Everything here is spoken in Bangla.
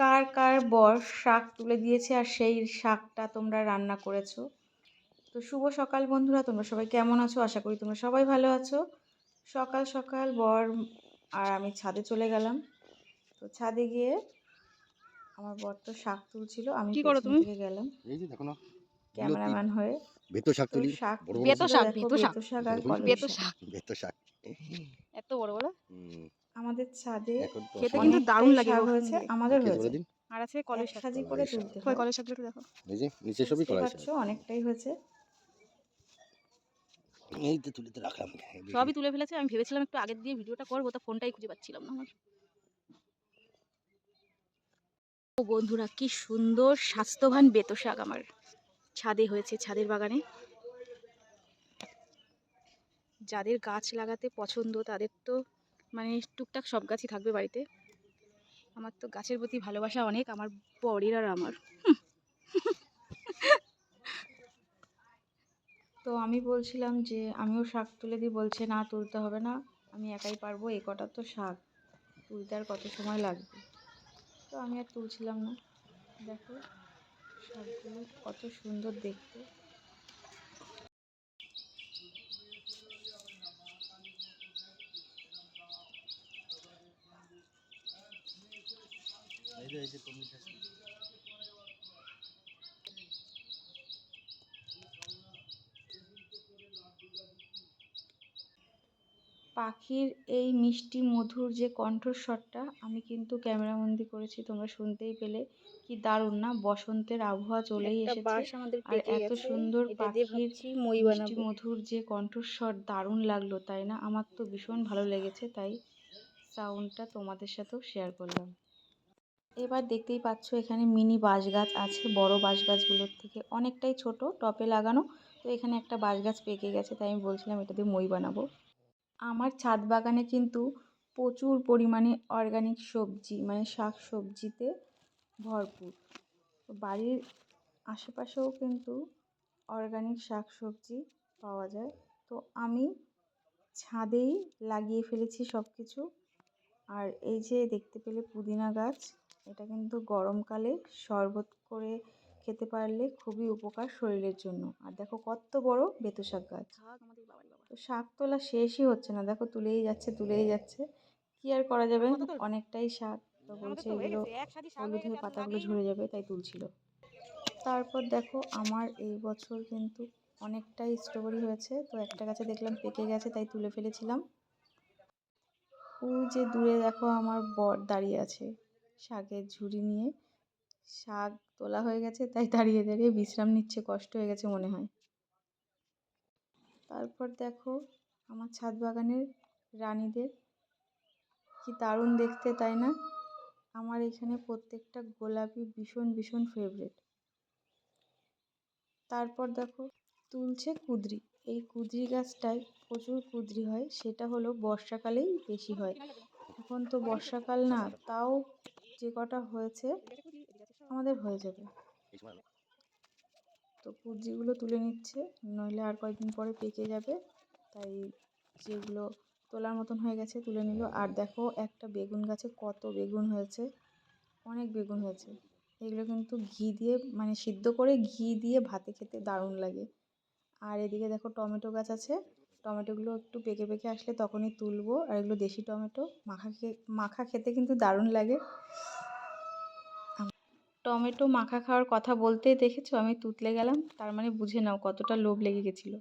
কার কার বর শাক তুলে দিয়েছে আর সেই শাকটা তোমরা রান্না করেছ? তো শুভ সকাল বন্ধুরা তোমরা সবাই কেমন আছো? আশা করি তোমরা সবাই ভালো আছো। সকাল সকাল বর আর আমি ছাদে চলে গেলাম। তো ছাদে গিয়ে আমার বর তো শাক তুলছিল আমি কি করো তুমি? গেলাম। এই যে দেখো না ক্যামেরাম্যান হয়ে বেতো শাক তুলি শাক বেতো শাক, বেতো শাক। বেতো শাক আর বেতো শাক। শাক। বেতো শাক। এত বড় বড়? হুম, আমাদের ছাদে খেতে কিন্তু দারুণ লাগে হয়েছে। আমাদের হয়েছে। আর আছে কলের সাজি করে তুলতে হয় কলের একটু দেখো এই যে নিচে সবই পারছ অনেকটাই হয়েছে। এই তো তুলিতে রাখলাম। সবই তুলে ফেলেছে। আমি ভেবেছিলাম একটু আগের দিয়ে ভিডিওটা করব তা ফোনটাই খুঁজে পাচ্ছিলাম না আমার। ও বন্ধুরা কি সুন্দর স্বাস্থ্যবান বেতো শাক আমার। ছাদে হয়েছে ছাদের বাগানে। যাদের গাছ লাগাতে পছন্দ তাদের তো মানে টুকটাক সব গাছই থাকবে বাড়িতে। আমার তো গাছের প্রতি ভালোবাসা অনেক, আমার বরের আর আমার। তো আমি বলছিলাম যে, আমিও শাক তুলে দিই, বলছে না, তুলতে হবে না, আমি একাই পারব, এ কটা তো শাক, তুলতে আর কত সময় লাগবে? তো আমি আর তুলছিলাম না। দেখো, শাকগুলো কত সুন্দর দেখতে। পাখির এই মিষ্টি মধুর যে কণ্ঠস্বরটা আমি কিন্তু ক্যামেরাবন্দি করেছি তোমরা শুনতেই পেলে। কি দারুণ না? বসন্তের আবহাওয়া চলেই এসেছে। আমাদের আর এত সুন্দর পাখির মিষ্টি মধুর যে কণ্ঠস্বর দারুণ লাগল তাই না? আমার তো ভীষণ ভালো লেগেছে তাই সাউন্ডটা তোমাদের সাথেও শেয়ার করলাম। এবার দেখতেই পাচ্ছ এখানে মিনি বাঁশ গাছ আছে, বড় বাঁশ গাছগুলোর থেকে অনেকটাই ছোট, টপে লাগানো। তো এখানে একটা বাঁশ গাছ পেকে গেছে, তাই আমি বলছিলাম এটা দিয়ে মই বানাবো। আমার ছাদ বাগানে কিন্তু প্রচুর পরিমাণে অর্গানিক সবজি মানে শাক সবজিতে ভরপুর। বাড়ির আশেপাশেও কিন্তু অর্গানিক শাক সবজি পাওয়া যায়। তো আমি ছাদেই লাগিয়ে ফেলেছি সব কিছু আর এই যে দেখতে পেলে পুদিনা গাছ এটা কিন্তু গরমকালে শরবত করে খেতে পারলে খুবই উপকার শরীরের জন্য। আর দেখো কত বড় বেতো শাক গাছ। তো শাক তোলা শেষই হচ্ছে না। দেখো তুলেই যাচ্ছে তুলেই যাচ্ছে। কি আর করা যাবে? অনেকটাই শাক তো বলছে এগুলো হলুদ হয়ে পাতাগুলো ঝরে যাবে তাই তুলছিল। তারপর দেখো আমার এই বছর কিন্তু অনেকটাই স্ট্রবেরি হয়েছে। তো একটা গাছে দেখলাম পেকে গেছে তাই তুলে ফেলেছিলাম। ওই যে দূরে দেখো আমার বর দাঁড়িয়ে আছে। শাকের ঝুড়ি নিয়ে শাক তোলা হয়ে গেছে, তাই দাঁড়িয়ে দাঁড়িয়ে বিশ্রাম নিচ্ছে, কষ্ট হয়ে গেছে মনে হয়। তারপর দেখো আমার ছাদ বাগানের রানীদের কি দারুণ দেখতে, তাই না? আমার এখানে প্রত্যেকটা গোলাপি ভীষণ ভীষণ ফেভারিট তারপর দেখো তুলছে কুদরি। এই কুদরি গাছটায় প্রচুর কুদরি হয়, সেটা হলো বর্ষাকালেই বেশি হয়। এখন তো বর্ষাকাল না, তাও যে কটা হয়েছে, আমাদের হয়ে যাবে। তো কুদরিগুলো তুলে নিচ্ছে, নইলে আর কয়েকদিন পরে পেকে যাবে। তাই যেগুলো তোলার মতন হয়ে গেছে তুলে নিল। আর দেখো, একটা বেগুন গাছে কত বেগুন হয়েছে, অনেক বেগুন হয়েছে। এগুলো কিন্তু ঘি দিয়ে মানে সিদ্ধ করে ঘি দিয়ে ভাতে খেতে দারুণ লাগে। আর এদিকে দেখো টমেটো গাছ আছে টমেটোগুলো একটু পেকে পেকে আসলে তখনই তুলবো। আর এগুলো দেশি টমেটো, মাখা খেয়ে মাখা খেতে কিন্তু দারুণ লাগে। টমেটো মাখা খাওয়ার কথা বলতে দেখেছ? আমি তুতলে গেলাম, তার মানে বুঝে নাও কতটা লোভ লেগে গেছিল।